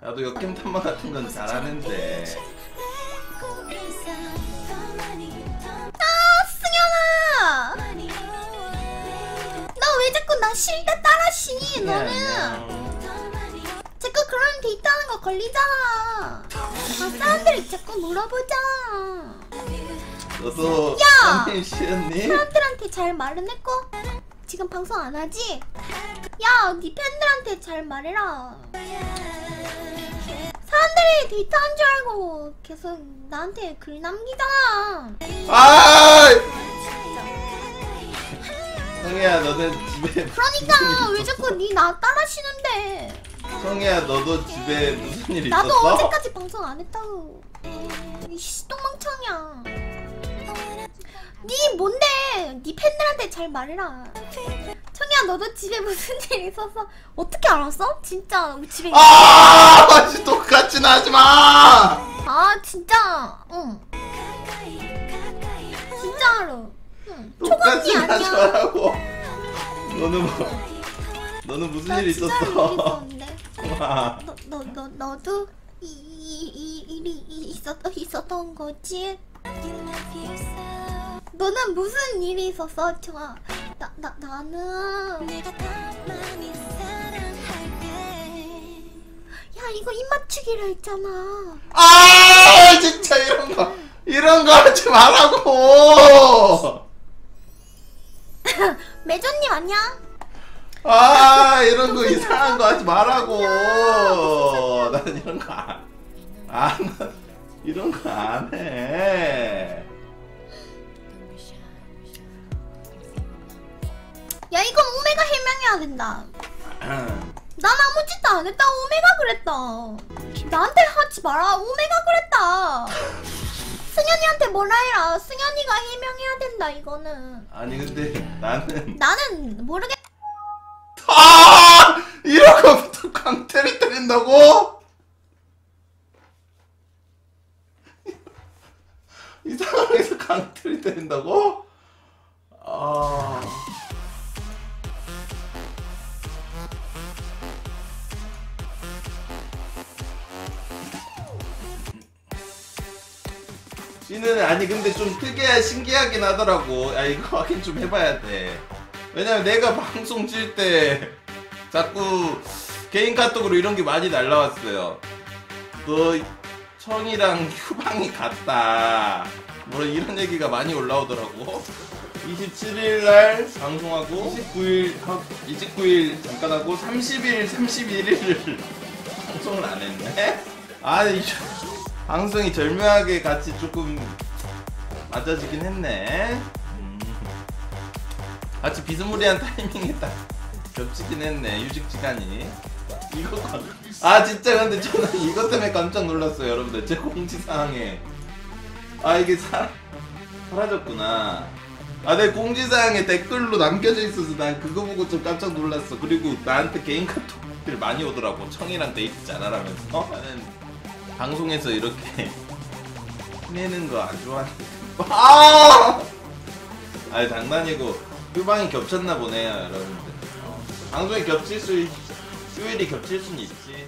나도 역캠 탐방 같은 건 잘하는데. 아 승현아! 너왜 자꾸 나 실드 따라시니 너는? 자꾸 그런 데이트하는 거 걸리잖아. 아 사람들이 자꾸 물어보잖아 너도 야! 사람들한테 잘 말은 했고 지금 방송 안 하지? 야, 네 팬들한테 잘 말해라. 사람들이 데이트한 줄 알고 계속 나한테 글 남기잖아. 아! 성희야 너는 집에 그러니까 왜 자꾸 네나 따라시는데? 성희야 너도 집에 무슨 일 나도 있었어? 어제까지 방송 안 했다고. 이씨 똥망청이야. 네 뭔데? 네 팬들한테 잘 말해라. 청이야 너도 집에 무슨 일 있어서 어떻게 알았어? 진짜 우리 집에 아! 다시 똑같이 하지 마! 아 진짜 응 진짜로 응 똑같이 초반이 아니야 말라고 너는 뭐 너는 무슨 나일 있었어? 와. 너너 너 너 도 이, 이, 이 일이 이- 있었 있었던 거지? 너는 무슨 일이 있었어, 청아? 나, 나 나는 야 이거 입 맞추기로 했잖아. 아 진짜 이런 거 이런 거 하지 말라고 매조님 안녕? 아 이런 거 이상한 거 하지 말라고 난 이런 거 안 안, 이런 거 안 해 야 이건 오메가 해명해야 된다. 난 아무 짓도 안 했다. 오메가 그랬다. 나한테 하지 마라. 오메가 그랬다. 승현이한테 뭐라 해라. 승현이가 해명해야 된다. 이거는 아니 근데 나는 나는 모르겠. 아 이런 거부터 강태를 때린다고? 이 상황에서 강태를 때린다고? 씨는 아니 근데 좀 특이해 신기하긴 하더라고. 야 이거 확인 좀 해봐야 돼. 왜냐면 내가 방송 칠 때 자꾸 개인 카톡으로 이런 게 많이 날라왔어요. 너 청이랑 휴방이 같다. 뭐 이런 얘기가 많이 올라오더라고. 27일 날 방송하고 29일 29일 잠깐 하고 30일 31일을 방송을 안 했네. 아니 방송이 절묘하게 같이 조금 맞아지긴 했네. 음. 같이 비스무리한 타이밍에 딱 겹치긴 했네 휴식 시간이. 이거 아 진짜 근데 저는 이것 때문에 깜짝 놀랐어요 여러분들. 제 공지 사항에. 아 이게 사, 사라졌구나. 아내 공지사항에 댓글로 남겨져 있어서 난 그거 보고 좀 깜짝 놀랐어. 그리고 나한테 개인 카톡들 많이 오더라고. 청이랑 데이트 잘하라면서. 나는 방송에서 이렇게 내는 거 안 좋아하는데 아! 아니 장난이고. 휴방이 겹쳤나 보네요 여러분들. 어, 방송이 겹칠 수 있, 휴일이 겹칠 수는 있지